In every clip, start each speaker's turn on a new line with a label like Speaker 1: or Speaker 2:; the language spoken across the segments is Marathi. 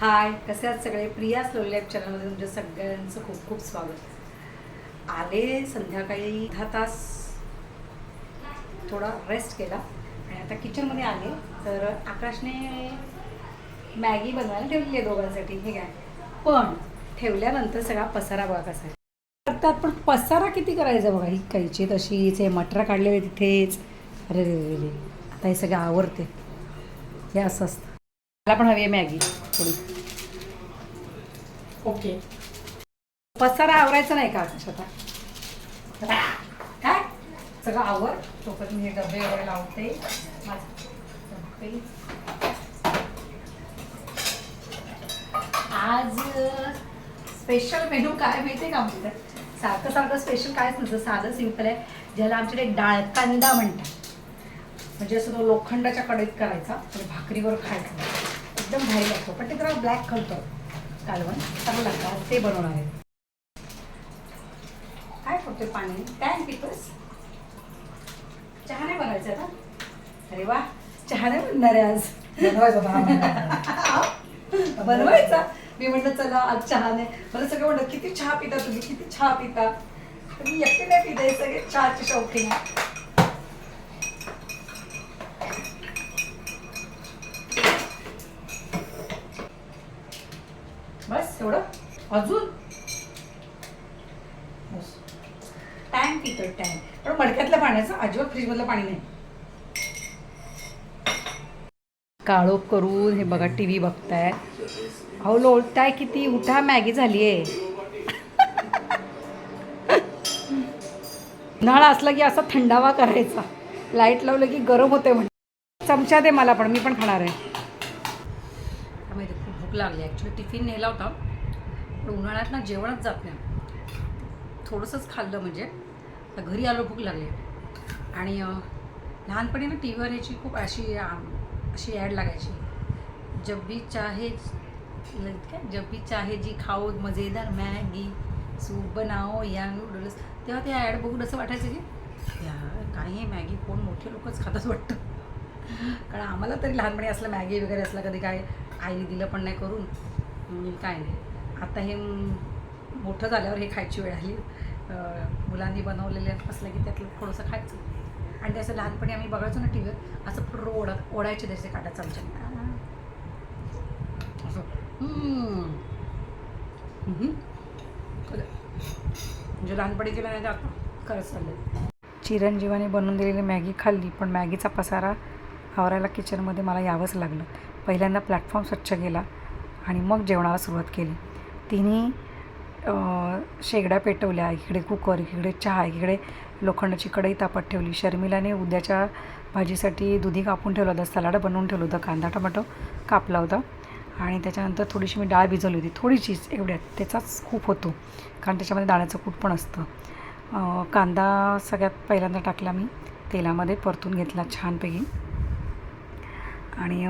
Speaker 1: हाय कसे आहात सगळे? प्रिया स्लो लाईफ चॅनलमध्ये तुमच्या सगळ्यांचं खूप खूप स्वागत. आले संध्याकाळी दहा तास थोडा रेस्ट केला आणि आता किचनमध्ये आले. तर आकाशने मॅगी बनवायला ठेवली आहे दोघांसाठी हे काय पण ठेवल्यानंतर सगळा पसारा बघा कसा आहे. करतात पण पसारा किती करायचा बघा? ही कैची तशीच हे मटर काढलेले तिथेच. अरे रे रे आता हे सगळं आवडते हे असं असतं. मला पण हवी आहे मॅगी थोडी.
Speaker 2: ओके.
Speaker 1: पसारा आवरायचा नाही का आता काय? सगळं आवर तोपर्यंत मी हे डबे वगैरे लावते. आज स्पेशल मेनू काय माहिती आहे का आमच्या सारखं सारखं स्पेशल कायच नसतं साधं सिंपल आहे. ज्याला आमच्याकडे डाळ कांदा म्हणतात. म्हणजे असं तो लोखंडाच्या कढईत करायचा आणि भाकरीवर खायचा. एकदम भारी लागतो पण ते जरा ब्लॅक घालतो कालवण. चांगलं लागतं. ते बनवणार आहे. काय करतोय पाणी? काय पितोस चहा नाही बनवायचा आता? अरे वा. चहा नाही बनणार आहे आज. बनवायचा मी म्हटलं चला आज चहा नाही मला सगळं म्हणलं किती चहा पिता तुम्ही? किती चहा पिता? मी एकटे नाही पिते सगळे चहाचे शौकीन आहे. बस एवढं अजून? टँक पितो टँक पण मडक्यातल्या पाण्याचं अजिबात फ्रीजमधलं पाणी नाही. काळोख करून हे बघा टी व्ही बघताय. अहो लोळताय किती. उठा मॅगी झाली आहे उन्हाळा असला की असा थंडावा करायचा. लाइट लावलं की गरम होते म्हणजे चमचा दे मला पण मी पण खाणार आहे. खूप भूक लागली ॲक्च्युली टिफिन नेला होता. पण उन्हाळ्यात ना जेवणच जात नाही. थोडंसंच खाल्लं म्हणजे. तर घरी आलो भूक लागली. आणि लहानपणी ना टी व्हीवर याची खूप अशी अशी ॲड लागायची. जब भी चाहे काय? जब भी चाहे जी खाओ मजेदार मॅगी सूप बनाओ या नूडल्स तेव्हा ते ॲड बघून असं वाटायचं की यार काही आहे मॅगी कोण मोठे लोकच खातच वाटतं. कारण आम्हाला तरी लहानपणी असलं मॅगी वगैरे असलं कधी काय आईने दिलं पण नाही करून. काय नाही. आता हे मोठं झाल्यावर हे खायची वेळ आली. मुलांनी बनवलेले असलं की त्यातलं थोडंसं खायचं. आणि त्याचं लहानपणी आम्ही बघायचो ना टी व्हीवर असं पूर्ण ओढ ओढायचे त्याचे काटा चमच्याने असं. म्हणजे लहानपणी केलं नाही तर आता खरंच चाललं चिरंजीवाने बनवून दिलेली मॅगी खाल्ली पण मॅगीचा पसारा आवरायला किचनमध्ये मला यावंच लागलं. पहिल्यांदा प्लॅटफॉर्म स्वच्छ केला आणि मग जेवणाला सुरुवात केली. तिने शेगड्या पेटवल्या इकडे कुकर इकडे चहा इकडे लोखंडाची कढई तापत ठेवली. शर्मिलाने उद्याच्या भाजीसाठी दुधी कापून ठेवलं होतं सलाड बनवून ठेवलं होतं कांदा टमाटो कापला होता आणि त्याच्यानंतर थोडीशी मी डाळ भिजवली होती. थोडीशीच एवढ्यात त्याचाच खूप होतो कारण त्याच्यामध्ये दाण्याचं कूट पण असतं. कांदा सगळ्यात पहिल्यांदा टाकला मी तेलामध्ये परतून घेतला छानपैकी. आणि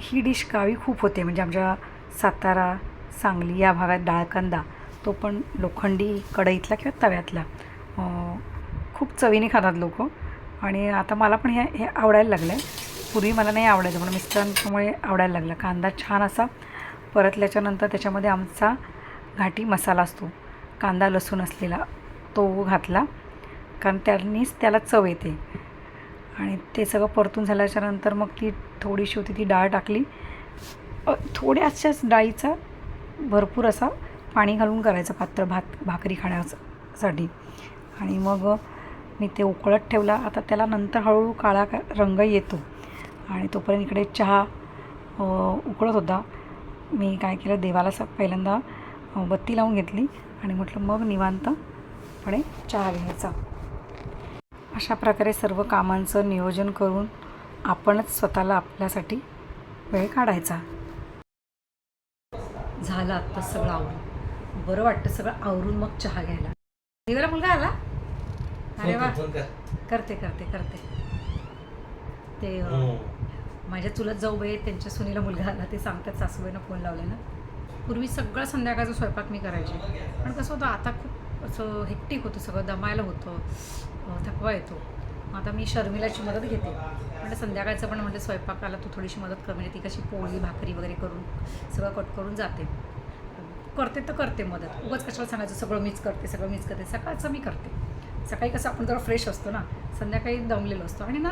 Speaker 1: ही डिश गावी खूप होते म्हणजे आमच्या सातारा सांगली या भागात डाळकंदा तो पण लोखंडी कढईतला किंवा तव्यातला. खूप चवीने खातात लोक. आणि आता मला पण हे हे आवडायला लागलं आहे पूर्वी मला नाही आवडायचं पण मिस्टरांच्यामुळे आवडायला लागलं. कांदा छान असा परतल्याच्यानंतर त्याच्यामध्ये आमचा घाटी मसाला असतो. कांदा लसूण असलेला तो घातला कारण त्यांनीच त्याला चव येते. आणि ते सगळं परतून झाल्याच्यानंतर मग ती थोडीशी होती ती डाळ टाकली. थोड्याशाच डाळीचा भरपूर असा पाणी घालून करायचं पात्र भात भाकरी खाण्यासाठी. आणि मग मी ते उकळत ठेवला. आता त्याला नंतर हळूहळू काळा का रंग येतो. आणि तोपर्यंत इकडे चहा उकळत होता. मी काय केलं देवाला स पहिल्यांदा बत्ती लावून घेतली. आणि म्हटलं मग निवांतपणे चहा घ्यायचा. अशा प्रकारे सर्व कामांचं नियोजन करून आपणच स्वतःला आपल्यासाठी वेळ काढायचा. झालं आत्ता सगळं आवरून. बरं वाटतं सगळं आवरून मग चहा घ्यायला. मुलगा आला? अरे वा. करते करते करते. ते अं, माझ्या चुलत जाऊ बाई त्यांच्या सुनीला मुलगा आला ते सांगतात सासूबाईनं फोन लावले ना पूर्वी सगळं संध्याकाळचा स्वयंपाक मी करायचे. पण कसं होतं आता खूप असं हेक्टिक होतं सगळं दमायला होतं. थकवा येतो. आता मी शर्मिलाची मदत घेते. म्हणजे संध्याकाळचं पण म्हणजे स्वयंपाकाला तू थोडीशी मदत कर म्हणजे ती कशी पोळी भाकरी वगैरे करून सगळं कट करून जाते. करते तर करते मदत. उगाच कशाला सांगायचं सगळं मीच करते सगळं मीच करते. सकाळचं मी करते. सकाळी कसं आपण जरा फ्रेश असतो ना संध्याकाळी दमलेलो असतो. आणि ना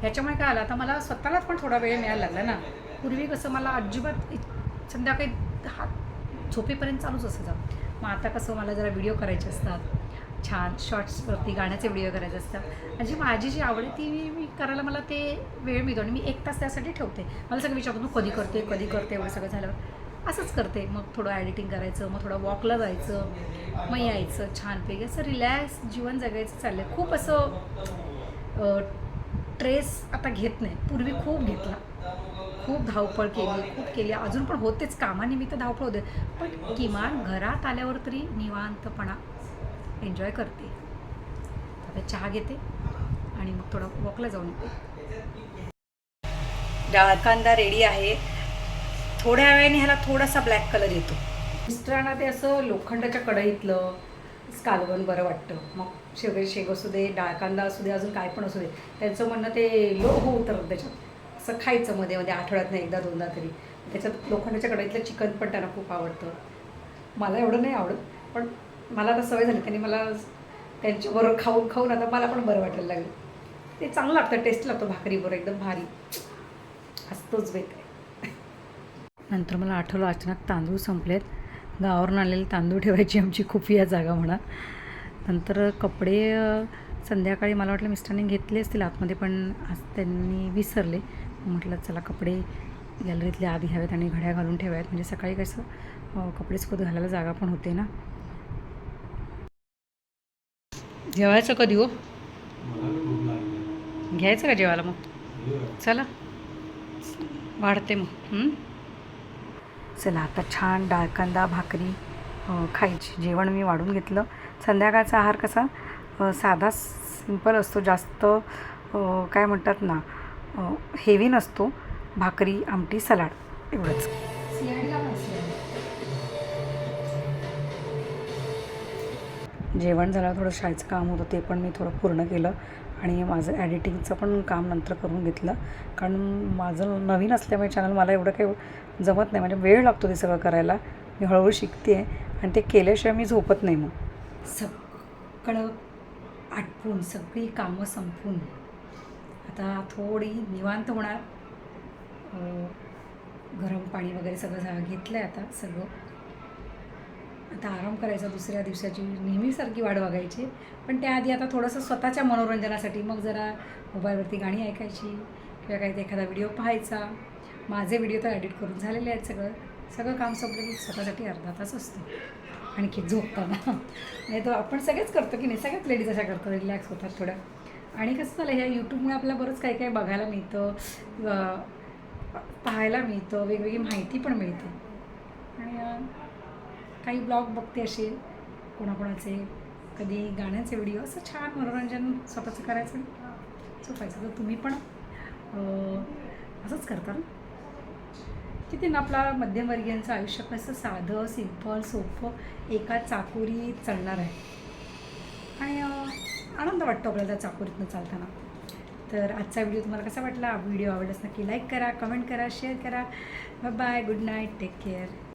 Speaker 1: ह्याच्यामुळे काय आलं आता मला स्वतःलाच पण थोडा वेळ मिळायला लागला ना. पूर्वी कसं मला अजिबात इ- संध्याकाळी हात झोपेपर्यंत चालूच असायचं. मग आता कसं मला जरा व्हिडिओ करायचे असतात. छान शॉर्ट्सवरती गाण्याचे व्हिडिओ करायचे असतात. म्हणजे माझी जी आवड आहे ती मी करायला मला ते वेळ मिळतो आणि मी एक तास त्यासाठी ठेवते. मला सगळं विचारतो तू कधी करते कधी करते एवढं सगळं झाल्यावर असंच करते. मग थोडं एडिटिंग करायचं मग थोडं वॉकला जायचं मग यायचं छानपैकी. असं रिलॅक्स जीवन जगायचं चाललं आहे खूप असं ट्रेस आता घेत नाही. पूर्वी खूप घेतला. खूप धावपळ केली खूप केली. अजून पण होतेच कामानिमित्त धावपळ होते. पण किमान घरात आल्यावर तरी निवांतपणा एन्जॉय करते. आता चहा घेते आणि मग थोडं वॉकला जाऊन येते. डाळ कांदा रेडी आहे. थोड्या वेळाने ह्याला थोडासा ब्लॅक कलर येतो. मिस्टरांना ते असं लोखंडाच्या कढईतलं कालवण बरं वाटतं. मग शेवगे शेग असू दे डाळ कांदा असू दे अजून काय पण असू दे त्यांचं म्हणणं ते लो हो उतरत त्याच्यात असं खायचं मध्ये मध्ये आठवड्यात नाही एकदा दोनदा तरी. त्याच्यात लोखंडाच्या कढईतलं चिकन पण त्यांना खूप आवडतं. मला एवढं नाही आवडत पण मला आता सवय झाली त्यांनी मला त्यांच्याबरोबर खाऊन खाऊन आता मला पण बरं वाटायला लागलं. ते चांगलं लागतं टेस्ट लागतो भाकरीबरोबर एकदम भारी. असतोच बेत नंतर मला आठवलं अचानक तांदूळ संपलेत. गावावरून आलेले तांदूळ ठेवायची आमची खूप या जागा म्हणा. नंतर कपडे संध्याकाळी मला वाटलं मिस्टरांनी घेतले असतील आतमध्ये पण आज त्यांनी विसरले. म्हटलं चला कपडे गॅलरीतले आधी हवेत आणि घड्या घालून ठेवायत. म्हणजे सकाळी कसं कपडे सुकत घालायला जागा पण होते ना. जेवायचं कधी हो? घ्यायचं का जेवायला मग? चला. वाढते मग. हं? चला आता छान डाळ कांदा भाकरी खायची. जेवण मी वाढून घेतलं. संध्याकाळचा आहार कसा? साधा सिंपल असतो. जास्त काय म्हणतात ना हेवी नसतो. भाकरी आमटी सलाड. एवढंच. जेवण झालं थोडं शाळेचं काम होतं ते पण मी थोडं पूर्ण केलं आणि माझं ॲडिटिंगचं पण काम नंतर करून घेतलं. कारण माझं नवीन असल्यामुळे चॅनल मला एवढं काही जमत नाही. म्हणजे वेळ लागतो ते सगळं करायला. मी हळूहळू शिकते आणि ते केल्याशिवाय मी झोपत नाही मग. सगळं आटपून सगळी कामं संपून. आता थोडी निवांत होणार. गरम पाणी वगैरे सगळं घेतलं आहे आता सगळं. आता आराम करायचा दुसऱ्या दिवसाची. नेहमीसारखी वाट बघायची. पण त्याआधी आता थोडंसं स्वतःच्या मनोरंजनासाठी मग जरा मोबाईलवरती गाणी ऐकायची किंवा काही एखादा व्हिडिओ पाहायचा. माझे व्हिडिओ तर एडिट करून झालेले आहेत सगळं. सगळं काम संपलं की स्वतःसाठी अर्धा तास असतो. आणखी झोपताना. नाही तर आपण सगळेच करतो की नाही? सगळ्याच लेडीज अशा करतो रिलॅक्स होतात थोडं. आणि कसं झालं ह्या यूट्यूबमुळे आपल्याला बरंच काही काही बघायला मिळतं. पाहायला मिळतं. वेगवेगळी माहिती पण मिळते. आणि काही ब्लॉग बघते असेल कोणाकोणाचे कधी गाण्याचे व्हिडिओ असं छान मनोरंजन स्वतःचं करायचं आणि तर तुम्ही पण असंच करता ना? किती ना आपला मध्यमवर्गीयांचं आयुष्य कसं साधं सिंपल सोपं एका चाकोरीत चालणार आहे. आणि आनंद वाटतो आपल्याला त्या चाकोरीतनं चालताना. तर आजचा व्हिडिओ तुम्हाला कसा वाटला? व्हिडिओ आवडलाच नक्की लाईक करा कमेंट करा शेअर करा. Bye good night take care